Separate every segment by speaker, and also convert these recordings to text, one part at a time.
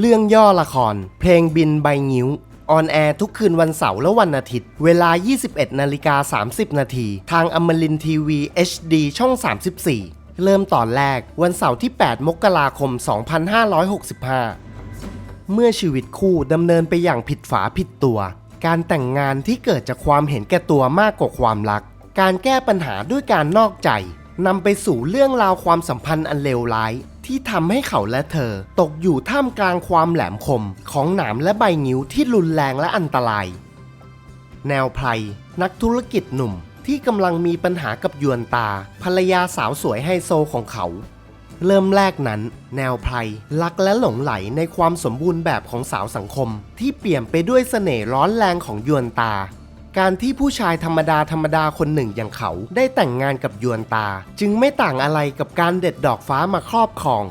Speaker 1: เรื่องย่อละคร เพลงบินใบงิ้ว ออนแอร์ทุกคืนวันเสาร์และวันอาทิตย์ เวลา 21นาฬิกา30 นาที ทางอมรินทีวี HD ช่อง 34 เริ่มตอนแรกวันเสาร์ที่ 8 มกราคม 2565 เมื่อชีวิตคู่ดำเนินไปอย่างผิดฝาผิดตัว การแต่งงานที่เกิดจากความเห็นแก่ตัวมากกว่าความรัก การแก้ปัญหาด้วยการนอกใจ นำไปสู่เรื่องราวความสัมพันธ์อันเลวร้าย ที่ทำให้เขาและเธอ ตกอยู่ท่ามกลางความแหลมคม ของหนามและใบงิ้วที่รุนแรงและอันตราย แนวไพรนักธุรกิจหนุ่มที่กำลังมีปัญหากับยวนตา ภรรยาสาวสวยไฮโซของเขา เริ่มแรกนั้น แนวไพรรักและหลงไหลในความสมบูรณ์แบบของสาวสังคม ที่เปี่ยมไปด้วยเสน่ห์ร้อนแรงของยวนตา การที่ผู้ชายธรรมดาธรรมดาคนหนึ่งอย่างเขา ได้แต่งงานกับยวนตา จึงไม่ต่างอะไรกับการเด็ดดอกฟ้ามาครอบครอง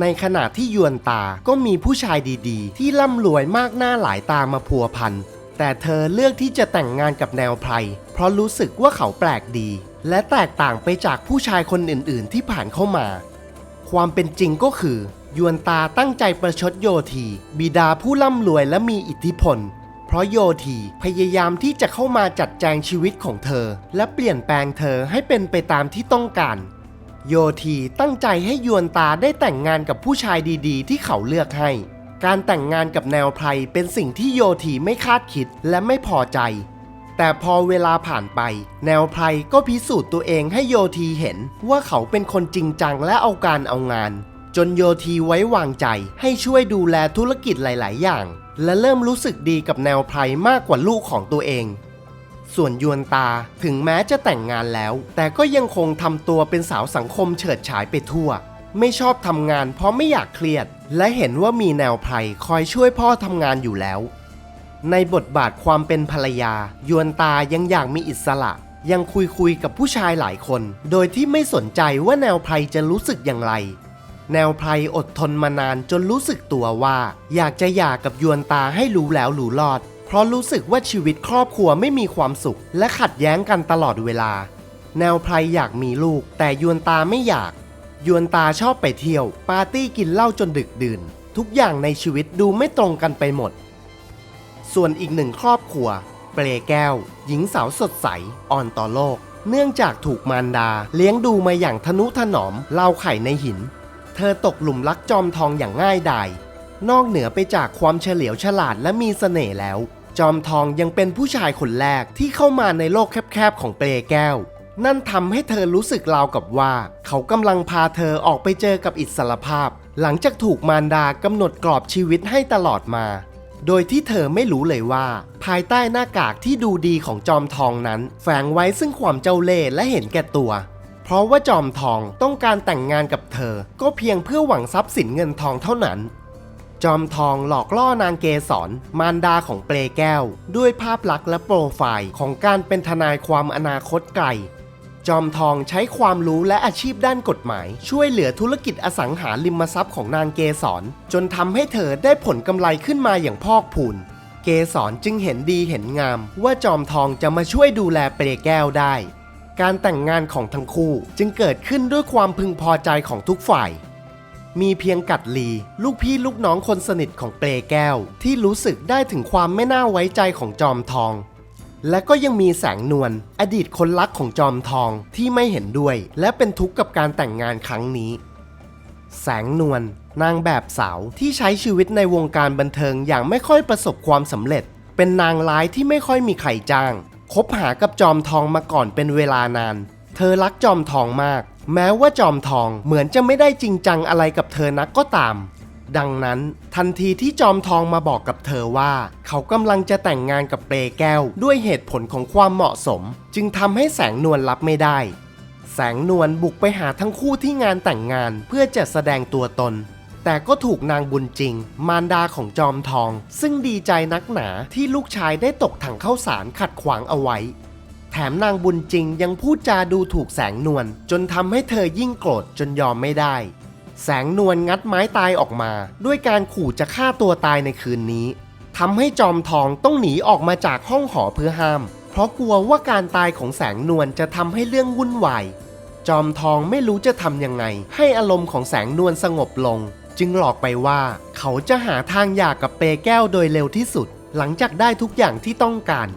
Speaker 1: ในขณะที่ยวนตาก็มีผู้ชายดีๆ ที่ร่ำรวยมากหน้าหลายตามาพัวพันแต่เธอเลือกที่จะแต่งงานกับแนวไพรเพราะรู้สึกว่าเขาแปลกดี และแตกต่างไปจากผู้ชายคนอื่นๆ ที่ผ่านเข้ามา ความเป็นจริงก็คือยวนตาตั้งใจประชดโยทีบิดาผู้ร่ำรวยและมีอิทธิพล ราะโยทีพยายามที่จะเข้ามาจัดแจงชีวิตของเธอ และเปลี่ยนแปลงเธอให้เป็นไปตามที่ต้องการ โยทีตั้งใจให้ยวนตาได้แต่งงานกับผู้ชายดีๆ ที่เขาเลือกให้ การแต่งงานกับแนวไพรเป็นสิ่งที่โยทีไม่คาดคิดและไม่พอใจ แต่พอเวลาผ่านไป แนวไพรก็พิสูจน์ตัวเองให้โยทีเห็นว่าเขาเป็นคนจริงจังและเอาการเอางาน จนโยทีไว้วางใจให้ช่วยดูแลธุรกิจหลาย ๆ อย่าง และเริ่มรู้สึกดีกับแนวไพรมากกว่าลูกของตัวเอง ส่วนยวนตาถึงแม้จะแต่งงานแล้ว แต่ก็ยังคงทำตัวเป็นสาวสังคมเฉิดฉายไปทั่ว ไม่ชอบทำงานเพราะไม่อยากเครียด และเห็นว่ามีแนวไพรคอยช่วยพ่อทำงานอยู่แล้ว ในบทบาทความเป็นภรรยา ยวนตายังอยากมีอิสระยังคุยคุยกับผู้ชายหลายคน โดยที่ไม่สนใจว่าแนวไพรจะรู้สึกอย่างไร แนวไพรอดทนมานานจนรู้สึกตัวว่า อยากจะหย่ากับยวนตาให้รู้แล้วรู้รอด เพราะรู้สึกว่าชีวิตครอบครัวไม่มีความสุข และขัดแย้งกันตลอดเวลา แนวไพรอยากมีลูก แต่ยวนตาไม่อยาก ยวนตาชอบไปเที่ยว ปาร์ตี้กินเหล้าจนดึกดื่น ทุกอย่างในชีวิตดูไม่ตรงกันไปหมด ส่วนอีกหนึ่งครอบครัว เปรแก้ว หญิงสาวสดใส อ่อนต่อโลก เนื่องจากถูกมารดา เลี้ยงดูมาอย่างทนุถนอมเล่าไข่ในหิน เธอตกหลุมรักจอมทองอย่างง่ายดายนอกเหนือไปจากความเฉลียวฉลาดและมีเสน่ห์แล้ว จอมทองยังเป็นผู้ชายคนแรกที่เข้ามาในโลกแคบๆของเปรแก้ว นั่นทำให้เธอรู้สึกราวกับว่า เขากำลังพาเธอออกไปเจอกับอิสรภาพ หลังจากถูกมารดากำหนดกรอบชีวิตให้ตลอดมา โดยที่เธอไม่รู้เลยว่า ภายใต้หน้ากากที่ดูดีของจอมทองนั้น แฝงไว้ซึ่งความเจ้าเล่ห์และเห็นแก่ตัว เพราะว่าจอมทองต้องการแต่งงานกับเธอ ก็เพียงเพื่อหวังทรัพย์สินเงินทองเท่านั้น จอมทองหลอกล่อนางเกสรมารดาของเปรแก้ว ด้วยภาพลักษณ์และโปรไฟล์ของการเป็นทนายความอนาคตไกลจอมทองใช้ความรู้และอาชีพด้านกฎหมาย ช่วยเหลือธุรกิจอสังหาริมทรัพย์ของนางเกสรจนทำให้เธอได้ผลกำไรขึ้นมาอย่างพอกพูน เกสรจึงเห็นดีเห็นงาม ว่าจอมทองจะมาช่วยดูแลเปรแก้วได้ การแต่งงานของทั้งคู่จึงเกิดขึ้นด้วยความพึงพอใจของทุกฝ่าย มีเพียงกัดลี ลูกพี่ลูกน้องคนสนิทของเปรแก้ว ที่รู้สึกได้ถึงความไม่น่าไว้ใจของจอมทอง และก็ยังมีแสงนวลอดีตคนรักของจอมทองที่ไม่เห็นด้วย และเป็นทุกข์กับการแต่งงานครั้งนี้ แสงนวลนางแบบสาวที่ใช้ชีวิตในวงการบันเทิงอย่างไม่ค่อยประสบความสำเร็จ เป็นนางร้ายที่ไม่ค่อยมีใครจ้าง คบหากับจอมทองมาก่อนเป็นเวลานาน เธอรักจอมทองมาก แม้ว่าจอมทองเหมือนจะไม่ได้จริงจังอะไรกับเธอนักก็ตาม ดังนั้นทันทีที่จอมทองมาบอกกับเธอว่า เขากำลังจะแต่งงานกับเปรแก้ว ด้วยเหตุผลของความเหมาะสม จึงทำให้แสงนวลรับไม่ได้ แสงนวลบุกไปหาทั้งคู่ที่งานแต่งงานเพื่อจะแสดงตัวตน แต่ก็ถูกนางบุญจริง มารดาของจอมทอง ซึ่งดีใจนักหนาที่ลูกชายได้ตกถังเข้าสารขัดขวางเอาไว้ แถมนางบุญจริงยังพูดจาดูถูกแสงนวลจนทำให้เธอยิ่งโกรธจนยอมไม่ได้ แสงนวลงัดไม้ตายออกมา ด้วยการขู่จะฆ่าตัวตายในคืนนี้ทำให้จอมทองต้องหนีออกมาจากห้องหอเพื่อห้าม เพราะกลัวว่าการตายของแสงนวลจะทำให้เรื่องวุ่นวายจอมทองไม่รู้จะทำยังไง ให้อารมณ์ของแสงนวลสงบลง จึงหลอกไปว่า เขาจะหาทางหย่ากับเปแก้วโดยเร็วที่สุด หลังจากได้ทุกอย่างที่ต้องการ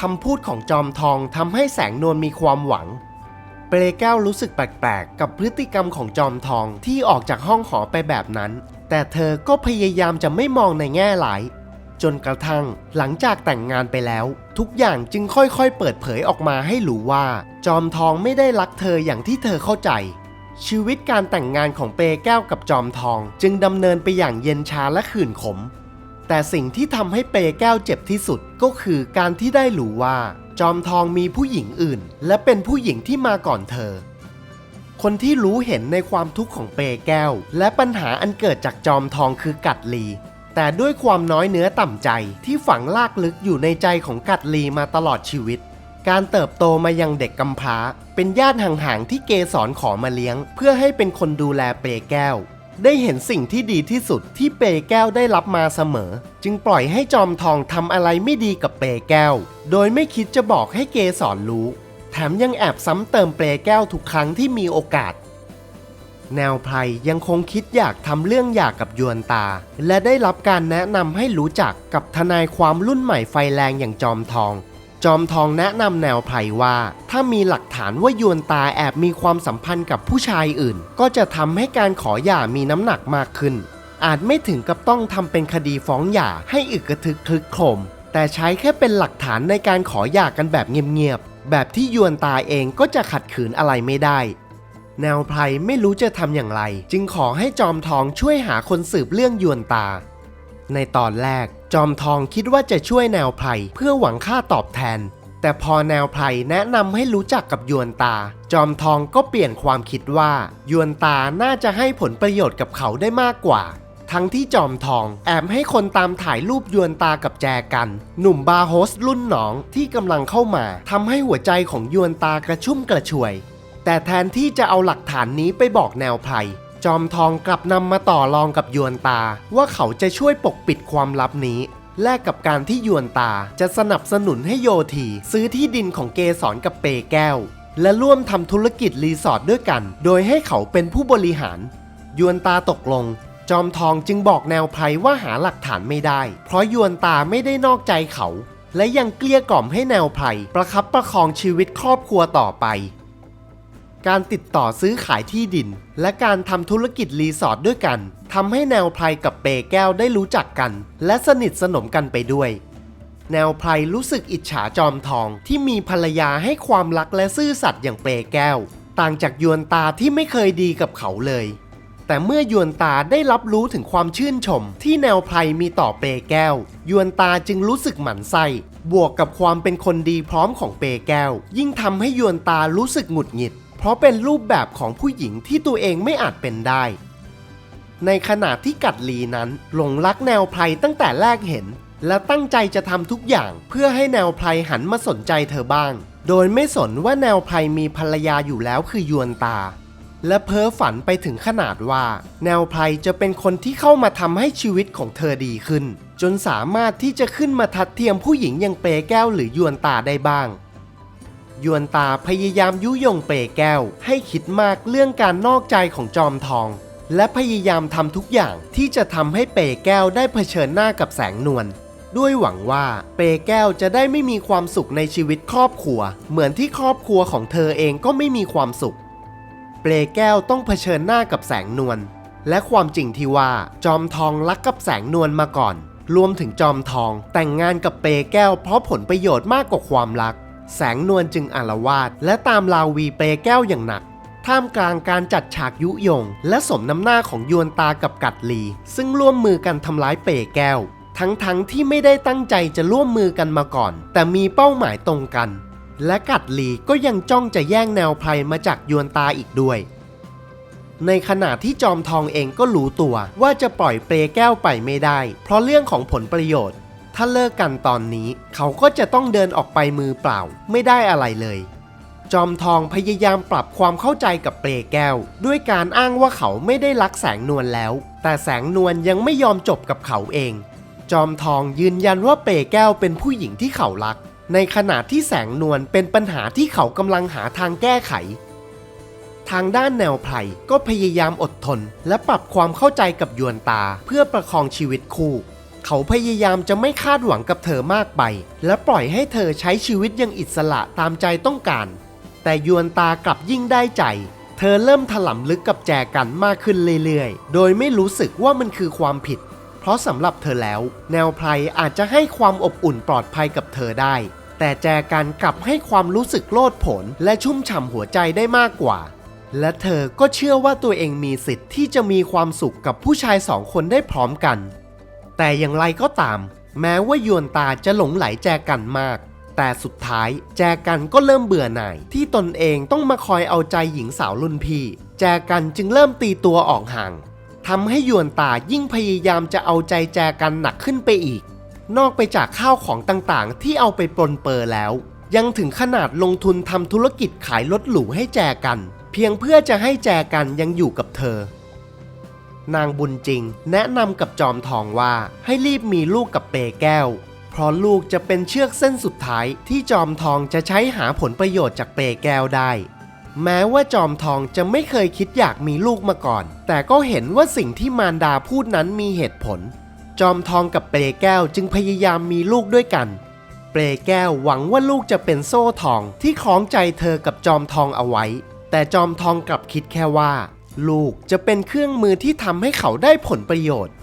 Speaker 1: คำพูดของจอมทองทำให้แสงนวลมีความหวัง เปรแก้วรู้สึกแปลกๆ กับพฤติกรรมของจอมทองที่ออกจากห้องหอไปแบบนั้น แต่เธอก็พยายามจะไม่มองในแง่ร้าย จนกระทั่งหลังจากแต่งงานไปแล้ว ทุกอย่างจึงค่อยๆ เปิดเผยออกมาให้รู้ว่า จอมทองไม่ได้รักเธออย่างที่เธอเข้าใจ ชีวิตการแต่งงานของเปแก้วกับจอมทอง จึงดำเนินไปอย่างเย็นชาและขื่นขม แต่สิ่งที่ทำให้เปแก้วเจ็บที่สุดก็คือการที่ได้รู้ว่า จอมทองมีผู้หญิงอื่น และเป็นผู้หญิงที่มาก่อนเธอ คนที่รู้เห็นในความทุกข์ของเปแก้ว และปัญหาอันเกิดจากจอมทองคือกัดลี แต่ด้วยความน้อยเนื้อต่ำใจที่ฝังลากลึกอยู่ในใจของกัดลีมาตลอดชีวิต การเติบโตมายังเด็กกำพร้า เป็นญาติห่างๆที่เกสรขอมาเลี้ยง เพื่อให้เป็นคนดูแลเปแก้ว ได้เห็นสิ่งที่ดีที่สุดที่เปแก้วได้รับมาเสมอ จึงปล่อยให้จอมทองทำอะไรไม่ดีกับเปแก้ว โดยไม่คิดจะบอกให้เกสรรู้ แถมยังแอบซ้ำเติมเปแก้วทุกครั้งที่มีโอกาสแนวไพรยังคงคิดอยากทำเรื่องหย่ากับยวนตา และได้รับการแนะนำให้รู้จักกับทนายความรุ่นใหม่ไฟแรงอย่างจอมทอง จอมทองแนะนำแนวไพรว่า ถ้ามีหลักฐานว่ายวนตาแอบมีความสัมพันธ์กับผู้ชายอื่น ก็จะทำให้การขอหย่ามีน้ำหนักมากขึ้น อาจไม่ถึงกับต้องทำเป็นคดีฟ้องหย่าให้อึกกระทึกคลึกโครมแต่ใช้แค่เป็นหลักฐานในการขอหย่ากันแบบเงียบๆแบบที่ยวนตาเองก็จะขัดขืนอะไรไม่ได้ แนวไพรไม่รู้จะทำอย่างไร จึงขอให้จอมทองช่วยหาคนสืบเรื่องยวนตา ในตอนแรก จอมทองคิดว่าจะช่วยแนวไพรเพื่อหวังค่าตอบแทน แต่พอแนวไพรแนะนำให้รู้จักกับยวนตา จอมทองก็เปลี่ยนความคิดว่า ยวนตาน่าจะให้ผลประโยชน์กับเขาได้มากกว่า ทั้งที่จอมทองแอบให้คนตามถ่ายรูปยวนตากับแจกัน หนุ่มบาร์โฮสรุ่นน้องที่กำลังเข้ามาทำให้หัวใจของยวนตากระชุ่มกระชวย แต่แทนที่จะเอาหลักฐานนี้ไปบอกแนวไพร จอมทองกลับนำมาต่อรองกับยวนตา ว่าเขาจะช่วยปกปิดความลับนี้ แลกกับการที่ยวนตาจะสนับสนุนให้โยทีซื้อที่ดินของเกสรกับเปแก้ว และร่วมทำธุรกิจรีสอร์ทด้วยกัน โดยให้เขาเป็นผู้บริหาร ยวนตาตกลง จอมทองจึงบอกแนวไพรว่าหาหลักฐานไม่ได้ เพราะยวนตาไม่ได้นอกใจเขา และยังเกลี้ยกล่อมให้แนวไพรประคับประคองชีวิตครอบครัวต่อไป การติดต่อซื้อขายที่ดิน และการทำธุรกิจรีสอร์ทด้วยกันทำให้แนวไพรกับเปแก้วได้รู้จักกัน และสนิทสนมกันไปด้วย แนวไพรรู้สึกอิจฉาจอมทองที่มีภรรยาให้ความรักและซื่อสัตย์อย่างเปแก้ว ต่างจากยวนตาที่ไม่เคยดีกับเขาเลย แต่เมื่อยวนตาได้รับรู้ถึงความชื่นชม ที่แนวไพรมีต่อเปแก้ว ยวนตาจึงรู้สึกหมั่นไส้บวกกับความเป็นคนดีพร้อมของเปแก้ว ยิ่งทำให้ยวนตารู้สึกหงุดหงิด เพราะเป็นรูปแบบของผู้หญิงที่ตัวเองไม่อาจเป็นได้ ในขณะที่กัดลีนั้นหลงรักแนวไพรตั้งแต่แรกเห็น และตั้งใจจะทำทุกอย่างเพื่อให้แนวไพรหันมาสนใจเธอบ้าง โดยไม่สนว่าแนวไพรมีภรรยาอยู่แล้วคือยวนตา และเพ้อฝันไปถึงขนาดว่า แนวไพรจะเป็นคนที่เข้ามาทำให้ชีวิตของเธอดีขึ้น จนสามารถที่จะขึ้นมาทัดเทียมผู้หญิงอย่างเปแก้วหรือยวนตาได้บ้าง ยวนตาพยายามยุยงเปแก้ว ให้คิดมากเรื่องการนอกใจของจอมทอง และพยายามทำทุกอย่างที่จะทำให้เปแก้วได้เผชิญหน้ากับแสงนวลด้วยหวังว่าเปแก้วจะได้ไม่มีความสุขในชีวิตครอบครัว เหมือนที่ครอบครัวของเธอเองก็ไม่มีความสุข เปแก้วต้องเผชิญหน้ากับแสงนวลและความจริงที่ว่าจอมทองรักกับแสงนวลมาก่อน รวมถึงจอมทองแต่งงานกับเปแก้วเพราะผลประโยชน์มากกว่าความรัก แสงนวลจึงอารวาสและตามลาวีเปแก้วอย่างหนัก ท่ามกลางการจัดฉากยุยง และสมน้ำหน้าของยวนตากับกัดลี ซึ่งร่วมมือกันทำร้ายเปแก้ว ทั้งๆทที่ไม่ได้ตั้งใจจะร่วมมือกันมาก่อน แต่มีเป้าหมายตรงกัน และกัดลีก็ยังจ้องจะแย่งแนวไพรมาจากยวนตาอีกด้วย ในขณะที่จอมทองเองก็รู้ตัวว่าจะปล่อยเปรแก้วไปไม่ได้ เพราะเรื่องของผลประโยชน์ ถ้าเลิกกันตอนนี้เขาก็จะต้องเดินออกไปมือเปล่า ไม่ได้อะไรเลย จอมทองพยายามปรับความเข้าใจกับเปรแก้ว ด้วยการอ้างว่าเขาไม่ได้รักแสงนวลแล้ว แต่แสงนวลยังไม่ยอมจบกับเขาเอง จอมทองยืนยันว่าเปรแก้วเป็นผู้หญิงที่เขารัก ในขณะที่แสงนวลเป็นปัญหาที่เขากำลังหาทางแก้ไขทางด้านแนวไพรก็พยายามอดทน และปรับความเข้าใจกับยวนตาเพื่อประคองชีวิตคู่ เขาพยายามจะไม่คาดหวังกับเธอมากไป และปล่อยให้เธอใช้ชีวิตอย่างอิสระตามใจต้องการ แต่ยวนตากลับยิ่งได้ใจ เธอเริ่มถลำลึกกับแจกันมากขึ้นเรื่อยๆ โดยไม่รู้สึกว่ามันคือความผิด เพราะสำหรับเธอแล้ว แนวไพรอาจจะให้ความอบอุ่นปลอดภัยกับเธอได้ แต่แจกันกลับให้ความรู้สึกโลดผนและชุ่มฉ่ำหัวใจได้มากกว่าและเธอก็เชื่อว่าตัวเองมีสิทธิ์ที่จะมีความสุขกับผู้ชายสองคนได้พร้อมกัน แต่อย่างไรก็ตาม แม้ว่ายวนตาจะหลงไหลแจกันมาก แต่สุดท้ายแจกันก็เริ่มเบื่อหน่าย ที่ตนเองต้องมาคอยเอาใจหญิงสาวรุ่นพี่ แจกันจึงเริ่มตีตัวออกห่างทำให้ยวนตายิ่งพยายามจะเอาใจแจกันหนักขึ้นไปอีก นอกไปจากข้าวของต่างๆ ที่เอาไปปลนเปอร์แล้ว ยังถึงขนาดลงทุนทำธุรกิจขายรถหรูให้แจกัน เพียงเพื่อจะให้แจกันยังอยู่กับเธอ นางบุญจริง แนะนำกับจอมทองว่าให้รีบมีลูกกับเปแก้ว เพราะลูกจะเป็นเชือกเส้นสุดท้ายที่จอมทองจะใช้หาผลประโยชน์จากเปแก้วได้ แม้ว่าจอมทองจะไม่เคยคิดอยากมีลูกมาก่อน แต่ก็เห็นว่าสิ่งที่มารดาพูดนั้นมีเหตุผล จอมทองกับเปรแก้วจึงพยายามมีลูกด้วยกัน เปรแก้วหวังว่าลูกจะเป็นโซ่ทองที่คล้องใจเธอกับจอมทองเอาไว้ แต่จอมทองกลับคิดแค่ว่า ลูกจะเป็นเครื่องมือที่ทำให้เขาได้ผลประโยชน์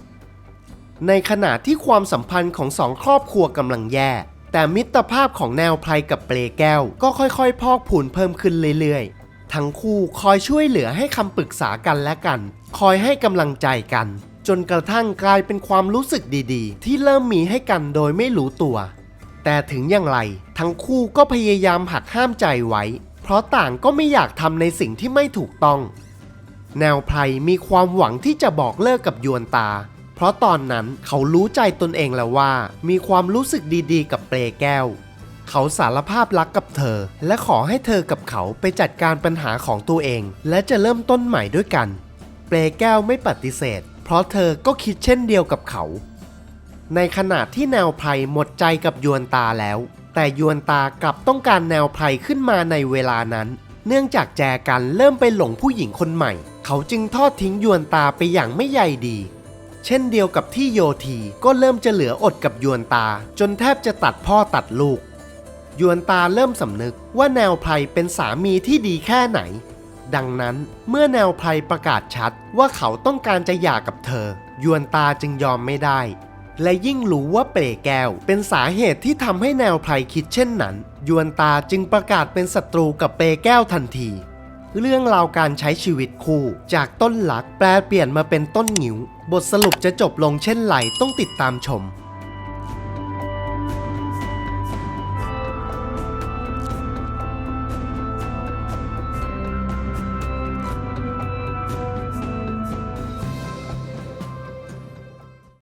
Speaker 1: ในขณะที่ความสัมพันธ์ของสองครอบครัวกำลังแย่ แต่มิตรภาพของแนวไพรกับเปรแก้ว ก็ค่อยๆ พอกพูนเพิ่มขึ้นเรื่อยๆ ทั้งคู่คอยช่วยเหลือให้คำปรึกษากันและกัน คอยให้กำลังใจกัน จนกระทั่งกลายเป็นความรู้สึกดีๆ ที่เริ่มมีให้กันโดยไม่รู้ตัว แต่ถึงอย่างไร ทั้งคู่ก็พยายามหักห้ามใจไว้ เพราะต่างก็ไม่อยากทำในสิ่งที่ไม่ถูกต้อง แนวไพรมีความหวังที่จะบอกเลิกกับยวนตา เพราะตอนนั้นเขารู้ใจตนเองแล้วว่า มีความรู้สึกดีๆ กับเปรแก้ว เขาสารภาพรักกับเธอ และขอให้เธอกับเขาไปจัดการปัญหาของตัวเอง และจะเริ่มต้นใหม่ด้วยกัน เปรแก้วไม่ปฏิเสธ เพราะเธอก็คิดเช่นเดียวกับเขา ในขณะที่แนวไพรหมดใจกับยวนตาแล้ว แต่ยวนตากลับต้องการแนวไพรขึ้นมาในเวลานั้น เนื่องจากแจกันเริ่มไปหลงผู้หญิงคนใหม่ เขาจึงทอดทิ้งยวนตาไปอย่างไม่ใยดี เช่นเดียวกับที่โยทีก็เริ่มจะเหลืออดกับยวนตา จนแทบจะตัดพ่อตัดลูก ยวนตาเริ่มสำนึกว่าแนวไพรเป็นสามีที่ดีแค่ไหน ดังนั้นเมื่อแนวไพรประกาศชัดว่าเขาต้องการจะหย่ากับเธอ ยวนตาจึงยอมไม่ได้ และยิ่งรู้ว่าเปรแก้ว เป็นสาเหตุที่ทำให้แนวไพรคิดเช่นนั้น ยวนตาจึงประกาศเป็นศัตรูกับเปรแก้วทันที เรื่องราวการใช้ชีวิตคู่ จากต้นหลักแปลเปลี่ยนมาเป็นต้นหงิว บทสรุปจะจบลงเช่นไรต้องติดตามชม